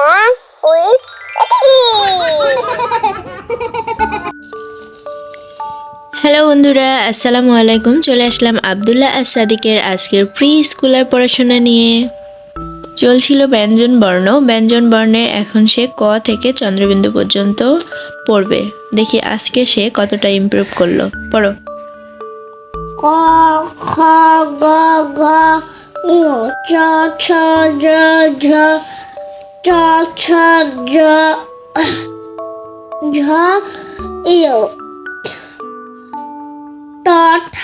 with hello বন্ধুরা, আসসালামু আলাইকুম। চলে আসলাম আবদুল্লাহ আর সাদিকের আজকের প্রি স্কুলের পড়াশোনা নিয়ে। চলছিল ব্যঞ্জন বর্ণ। ব্যঞ্জন বর্ণের এখন সে ক থেকে চন্দ্রবিন্দু পর্যন্ত পড়বে। দেখি আজকে সে কতটা ইমপ্রুভ করল। পড়ো। ক, খ, গ, ঘ চ, ছ জ ঝ চ ছ জ ঝ ইয় ট ঠ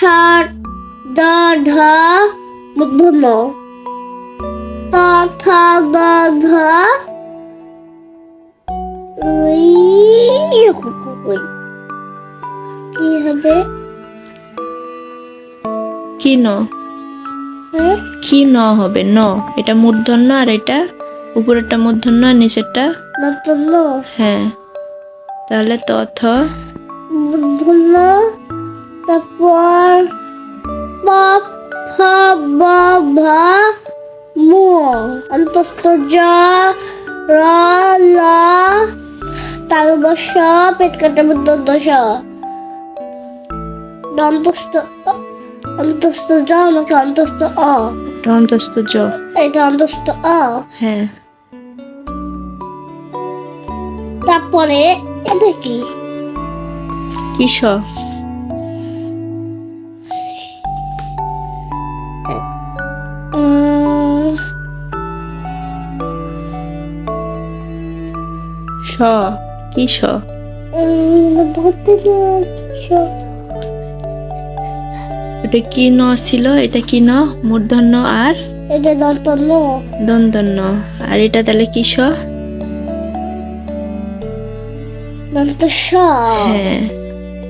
ড ঢ মূর্ধন্য ত থ গ ঘ উই, কি হবে? কি ন? হ্যাঁ? কি ন হবে? ন। এটা মূর্ধন্য আর এটা উপরেরটা মূর্ধন্য আর নিচেরটা? হ্যাঁ। তাহলে ত থ। মূর্ধন্য তারপর প ফ ব ভ মু। অন্তস্থ জ র ল তালবস পেট কাটা বুদ্ধ দশ অন্তস্থ অন্তস্থ জ আমাকে অন্তস্থ অ। এটা অন্তস্থ জ। এটা অন্তস্থ অ। হ্যাঁ। তারপরে এটা কি? কি স কি স এটা কি ন ছিল? এটা কি ন? মূর্ধন্য আর? এটা দন্ত ন দন্তন্য। আর এটা তাহলে কি স দন্ত স হ্যাঁ।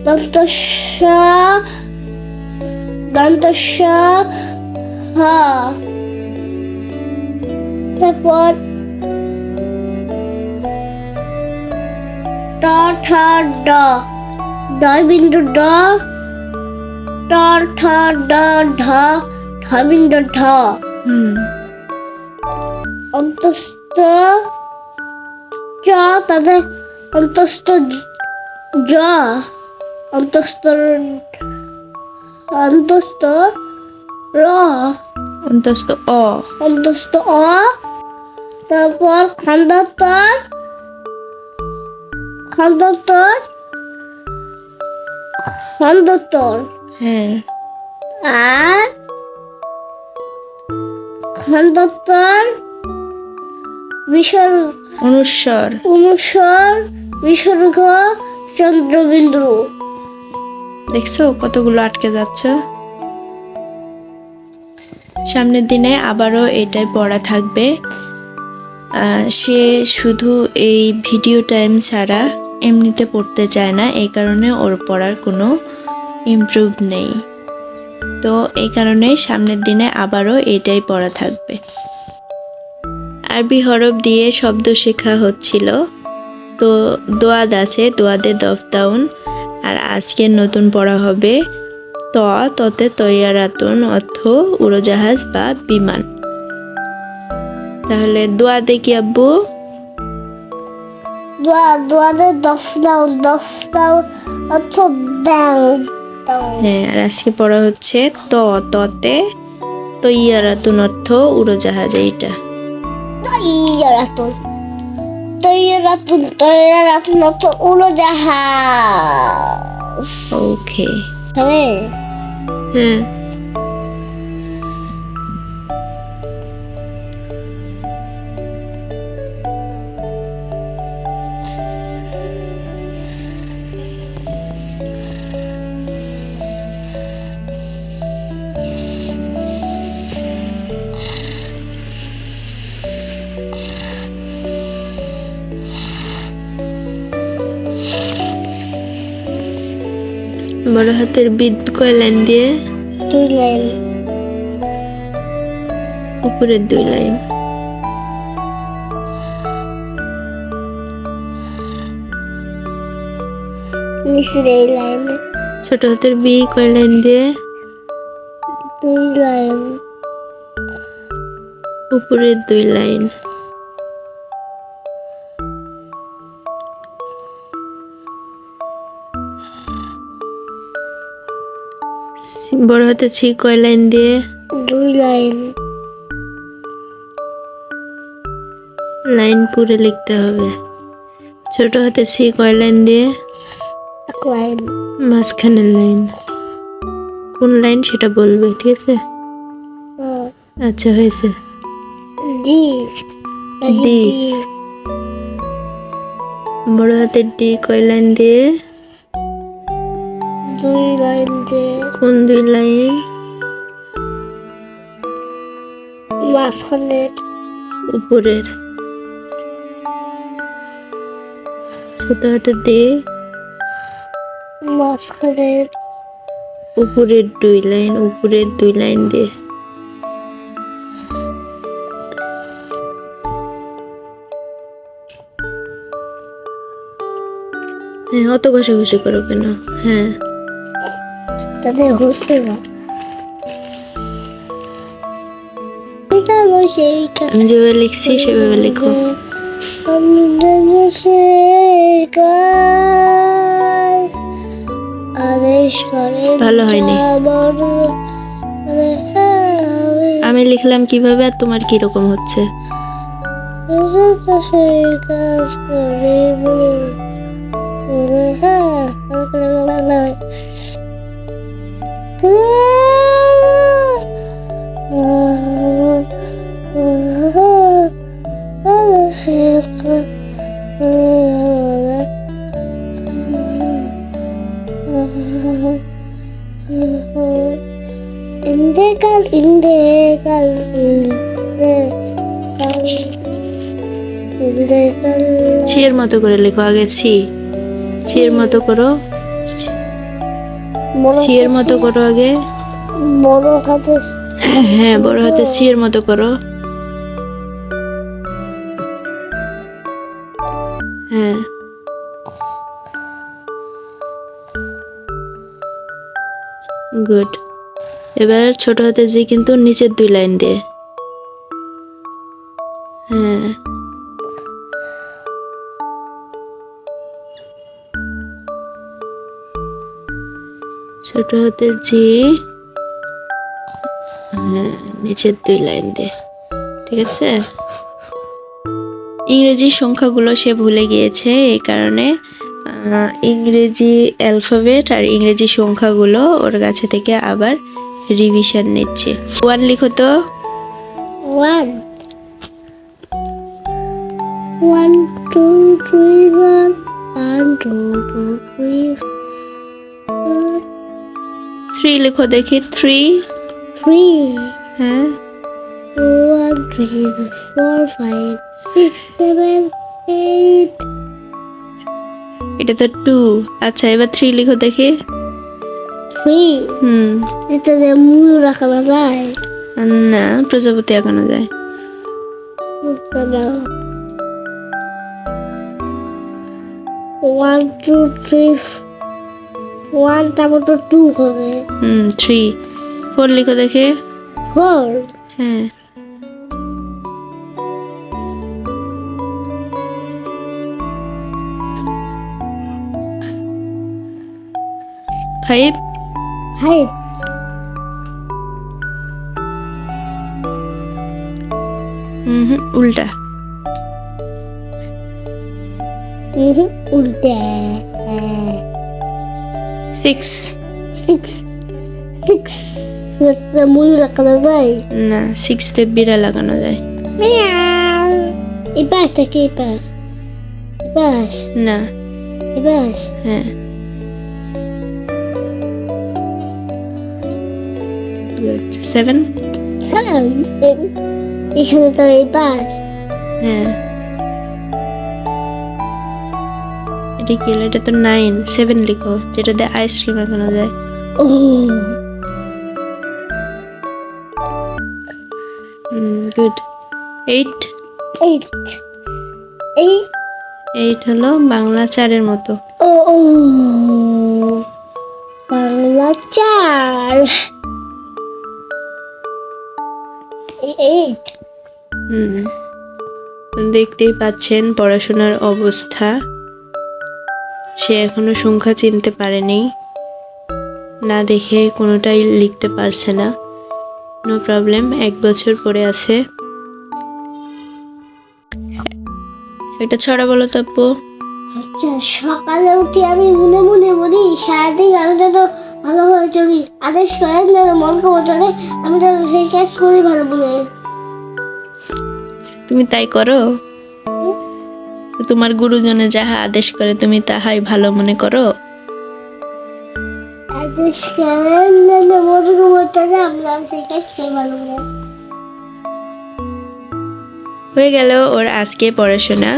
দন্ত স দন্ত স হ তারপর ট ঠ ড ডয় বিন্দু ড ট ঠ ড ঢ ঢ বিন্দু ঢ অন্তস্থ চ তাদের অন্তস্থ জ- অন্তস্থ অন্তস্থ র। অন্তস্থ অ। অন্তস্থ অ। তারপর খণ্ডতর খণ্ডতর খণ্ডতর হ্যাঁ। আর খণ্ডতর বিসর্গ অনুস্বর অনুস্বর বিসর্গ চন্দ্রবিন্দু। দেখছ কতগুলো আটকে যাচ্ছে? সামনের দিনে আবারও এটাই পড়া থাকবে। সে শুধু এই ভিডিও টাইম ছাড়া এমনিতে পড়তে চায় না এই কারণে ওর পড়ার কোনো ইমপ্রুভ নেই। তো এই কারণে সামনের দিনে আবারও এটাই পড়া থাকবে। আরবি হরফ দিয়ে শব্দ শেখা হচ্ছিল। তো দোয়াদ আছে দোয়াদে দফতাউন আর আজকের নতুন পড়া হবে ত ততে তৈয়ারাতুন অর্থ উড়োজাহাজ বা বিমান। তাহলে দোয়াদে কি আব্বু? দোয়া দোয়াদের দফ দাও দফ দাও অর্থ ব্যাং হ্যাঁ আর আজকে পড়া হচ্ছে ত ততে তৈয়ারাতুন অর্থ উড়োজাহাজ এইটা। তৈয়ারাতুন তৈয়ারাতুন তৈয়ারাতুন অর্থ উড়োজাহাজ ওকে হবে হ্যাঁ। বড় হাতের বিদ কয় লাইন দিয়ে? দুই লাইন। উপরের দুই লাইন। নিচের এই লাইন। ছোট হাতের বি কয় লাইন দিয়ে? দুই লাইন। উপরের দুই লাইন। বড় হাতে ছি কয় লাইন দিয়ে? দুই লাইন। লাইন পুরে লিখতে হবে। ছোট হাতে সি কয় লাইন দিয়ে? এক লাইন। মাঝখানের লাইন। কোন লাইন সেটা বলবে ঠিক আছে? আচ্ছা হয়েছে। ডি। ডি। বড় হাতের ডি কয় লাইন দিয়ে? দুই লাইন যে কোন দুই লাইন? মাঝখানে উপরের। ছোট হাতের ডি মাঝখানে উপরের দুই লাইন উপরের দুই লাইন দিয়ে হ্যাঁ অত ঘষাঘষি করো কেন হ্যাঁ। হলো সেই কাজ আমি যেভাবে লিখছি সেভাবে লিখো আদেশ করে ভালো হয়নি। হ্যাঁ, আমি লিখলাম কীভাবে আর তোমার কি রকম হচ্ছে কাজ করিব। Indegal, indegal, indegal. মতো করে লিখো আগে সি এর মতো করো এর মতো করো আগে বড় হাতে হ্যাঁ বড় হাতে সি এর মতো করো হ্যাঁ গুড এবার ছোট হাতে জি কিন্তু নিচের দুই লাইন দিয়ে। হ্যাঁ। ছোট হাতে জি। হ্যাঁ নিচের দুই লাইন দিয়ে। ঠিক আছে? ইংরেজি সংখ্যাগুলো সে ভুলে গিয়েছে এই কারণে ইংরেজি অ্যালফাবেট আর ইংরেজি সংখ্যাগুলো ওর কাছে থেকে আবার রিভিশন নিচ্ছে। ওয়ান লিখো তো। One one two three one one two two three three লিখো দেখি। থ্রি থ্রি হ্যাঁ। One three four five six seven eight এটা তো টু আচ্ছা এবার থ্রি লিখো দেখি। Three. হুম। এটা দিয়ে মুড়ি রাখানো যায়। না প্রজাপতি এখনও যায়। ওয়ান টু থ্রি ওয়ান তারপর তো টু হবে। হুম থ্রি ফোর লিখো দেখি। ফোর হ্যাঁ। ফাইভ ফাইভ হুম উল্টা উল্টে সিক্স সিক্স সিক্স মুড়ি রাখানো যায় না সিক্সতে বিড়া লাগানো যায় এই পাশ থেকে এই পাশ এই পাশ না এই পাশ হ্যাঁ সেভেন সেভেন এখানে তো এই পাশ হ্যাঁ এটা কি? এটা তো নাইন সেভেন লিখো। যেটা দিয়ে আইসক্রিম লাগানো যায়। ও good eight eight eight eight হলো বাংলা চারের মতো। ও ও বাংলা চার। এইট হুম। দেখতেই পাচ্ছেন পড়াশোনার অবস্থা। সে এখনও সংখ্যা চিনতে পারেনি। না দেখে কোনোটাই লিখতে পারছে না। নো প্রবলেম এক বছর পরে আছে। একটা ছড়া বলো তো আপু। আচ্ছা সকালে উঠে আমি মনে মনে বলি তুমি তাই করো। তোমার গুরুজনে যাহা আদেশ করে তুমি তাহাই ভালো মনে করো। আদেশ হয়ে গেল ওর আজকে পড়াশোনা।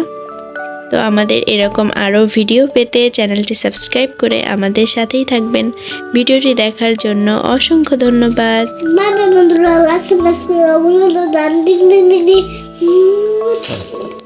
তো আমাদের এরকম আরও ভিডিও পেতে চ্যানেলটি সাবস্ক্রাইব করে আমাদের সাথেই থাকবেন। ভিডিওটি দেখার জন্য অসংখ্য ধন্যবাদ। বাবা